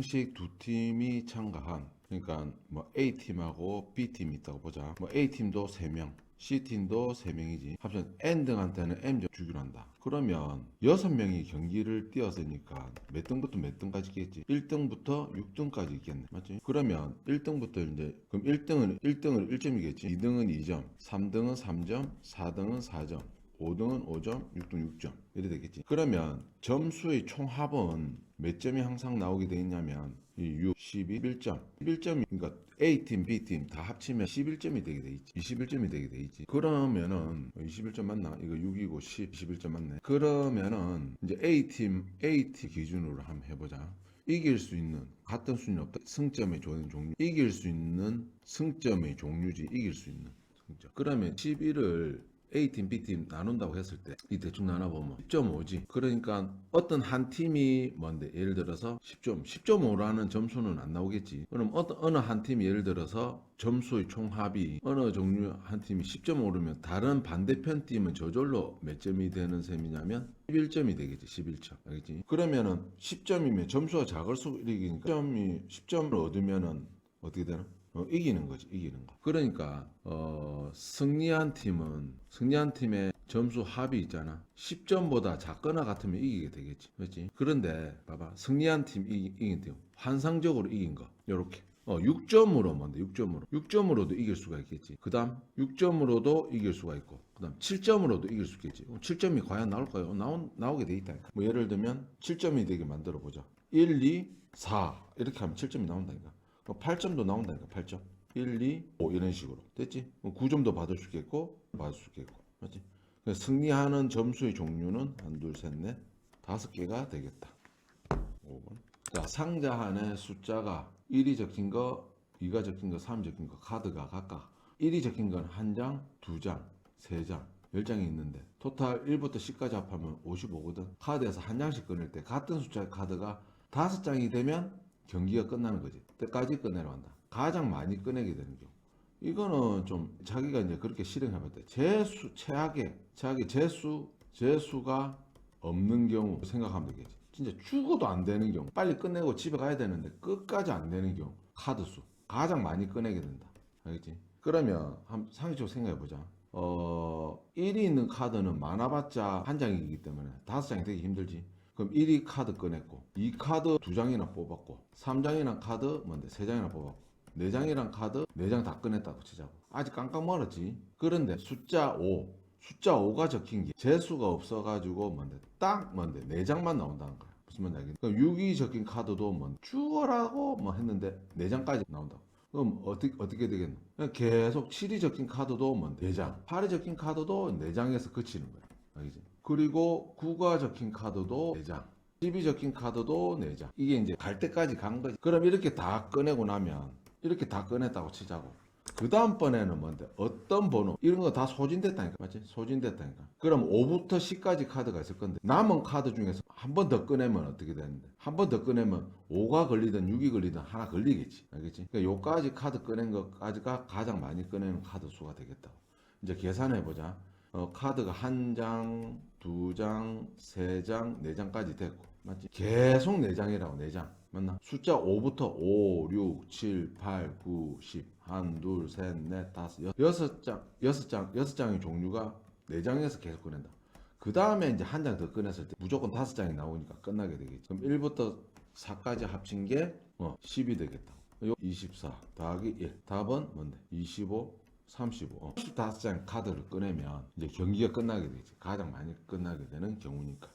명씩 두 팀이 참가한 그러니까 뭐 A팀하고 B팀이 있다고 보자. 뭐 A팀도 3명, C팀도 3명이지. 합천 N등한테는 M점 주기로 한다. 그러면 6명이 경기를 뛰었으니까 몇 등부터 몇 등까지 있겠지? 1등부터 6등까지 있겠네. 맞지? 그러면 1등부터 이제 그럼 1등은 1등은 1점이겠지. 2등은 2점, 3등은 3점, 4등은 4점. 5등은 5점, 6등 6점 이래 되겠지. 그러면 점수의 총합은 몇 점이 항상 나오게 돼 있냐면 이 6, 12, 1점. 11점이 그러니까 A팀, B팀 다 합치면 11점이 되게 돼 있지. 21점이 되게 돼 있지. 그러면은 21점 맞나? 이거 6이고 10, 21점 맞네. 그러면은 이제 A팀, A팀 기준으로 한번 해보자. 이길 수 있는 같은 수는 없다. 승점의 조는 종류. 이길 수 있는 승점의 종류지. 이길 수 있는 승점. 그러면 11을 A팀, B팀 나눈다고 했을 때 이 대충 나눠보면 10.5지. 그러니까 어떤 한 팀이 뭔데 예를 들어서 10점, 10.5라는 점수는 안 나오겠지. 그럼 어떤 어느 한 팀이 예를 들어서 점수의 총합이 어느 종류 한 팀이 10점 오르면 다른 반대편 팀은 저절로 몇 점이 되는 셈이냐면 11점이 되겠지. 11점. 알겠지? 그러면은 10점이면 점수가 작을수록 이기니까 10점이 10점을 얻으면은 어떻게 되나? 어, 이기는 거지, 이기는 거. 그러니까 어, 승리한 팀은 승리한 팀의 점수 합이 있잖아. 10점보다 작거나 같으면 이기게 되겠지, 그렇지? 그런데 봐봐, 승리한 팀 이기, 이긴 팀, 환상적으로 이긴 거, 요렇게. 어, 6점으로 뭔데? 6점으로. 6점으로도 이길 수가 있겠지. 그 다음, 6점으로도 이길 수가 있고, 그 다음, 7점으로도 이길 수 있겠지. 7점이 과연 나올까요? 나오, 나오게 돼 있다니까. 뭐, 예를 들면, 7점이 되게 만들어 보자. 1, 2, 4. 이렇게 하면 7점이 나온다니까. 8점도 나온다니까 8점. 1, 2, 5 이런 식으로. 됐지? 9점도 받을 수 있겠고 받을 수 있겠고. 맞지? 승리하는 점수의 종류는 한, 둘, 셋, 넷 다섯 개가 되겠다. 5번. 자 상자 안에 숫자가 1이 적힌 거 2가 적힌 거 3이 적힌 거 카드가 각각 1이 적힌 건 한 장, 두 장, 세 장, 10장이 있는데 토탈 1부터 10까지 합하면 55거든. 카드에서 한 장씩 꺼낼 때 같은 숫자의 카드가 다섯 장이 되면 경기가 끝나는 거지. 때까지 꺼내려 한다. 가장 많이 꺼내게 되는 경우. 이거는 좀 자기가 이제 그렇게 실행해볼 때 재수 최악의 최악의 재수 재수가 없는 경우 생각하면 되겠지. 진짜 죽어도 안 되는 경우 빨리 끝내고 집에 가야 되는데 끝까지 안 되는 경우 카드 수 가장 많이 꺼내게 된다. 알겠지? 그러면 한 상식적으로 생각해 보자. 어 1이 있는 카드는 많아봤자 한 장이기 때문에 다섯 장이 되기 힘들지. 그럼 1위 카드 꺼냈고 2 카드 두 장이나 뽑았고 3장이랑 카드 뭔데? 세 장이나 뽑았고 4장이랑 카드 4장 다 꺼냈다고 치자고. 아직 깜깜 멀었지? 그런데 숫자 5 숫자 5가 적힌 게 재수가 없어가지고 뭔데? 딱 뭔데? 4장만 나온다는 거야. 무슨 말인지 알겠니? 그럼 6이 적힌 카드도 뭐 죽어라고 뭐 했는데 4장까지 나온다고. 그럼 어떻게 어떻게 되겠노? 계속 7이 적힌 카드도 뭐 4장. 8이 적힌 카드도 4장에서 그치는 거야 알겠지? 그리고 9가 적힌 카드도 4장 10이 적힌 카드도 4장. 이게 이제 갈 때까지 간 거지. 그럼 이렇게 다 꺼내고 나면 이렇게 다 꺼냈다고 치자고. 그 다음번에는 뭔데? 어떤 번호? 이런 거 다 소진됐다니까. 맞지? 소진됐다니까. 그럼 5부터 10까지 카드가 있을 건데 남은 카드 중에서 한 번 더 꺼내면 어떻게 되는데? 한 번 더 꺼내면 5가 걸리든 6이 걸리든 하나 걸리겠지. 알겠지? 그러니까 요까지 카드 꺼낸 것까지가 가장 많이 꺼내는 카드 수가 되겠다 이제 계산해 보자 어, 카드가 한 장, 두 장, 세 장, 네 장까지 됐고 맞지? 계속 네 장이라고 네 장. 맞나? 숫자 5부터 5, 6, 7, 8, 9, 10. 한, 둘, 셋, 넷, 다섯, 여- 여섯 장, 여섯 장, 여섯 장의 종류가 네 장에서 계속 꺼낸다. 그 다음에 이제 한 장 더 꺼냈을 때 무조건 다섯 장이 나오니까 끝나게 되겠지. 그럼 1부터 4까지 합친 게 어, 10이 되겠다. 요24 더하기 1. 답은 뭔데? 25, 35. 어, 15장 카드를 꺼내면 이제 경기가 끝나게 되지. 가장 많이 끝나게 되는 경우니까.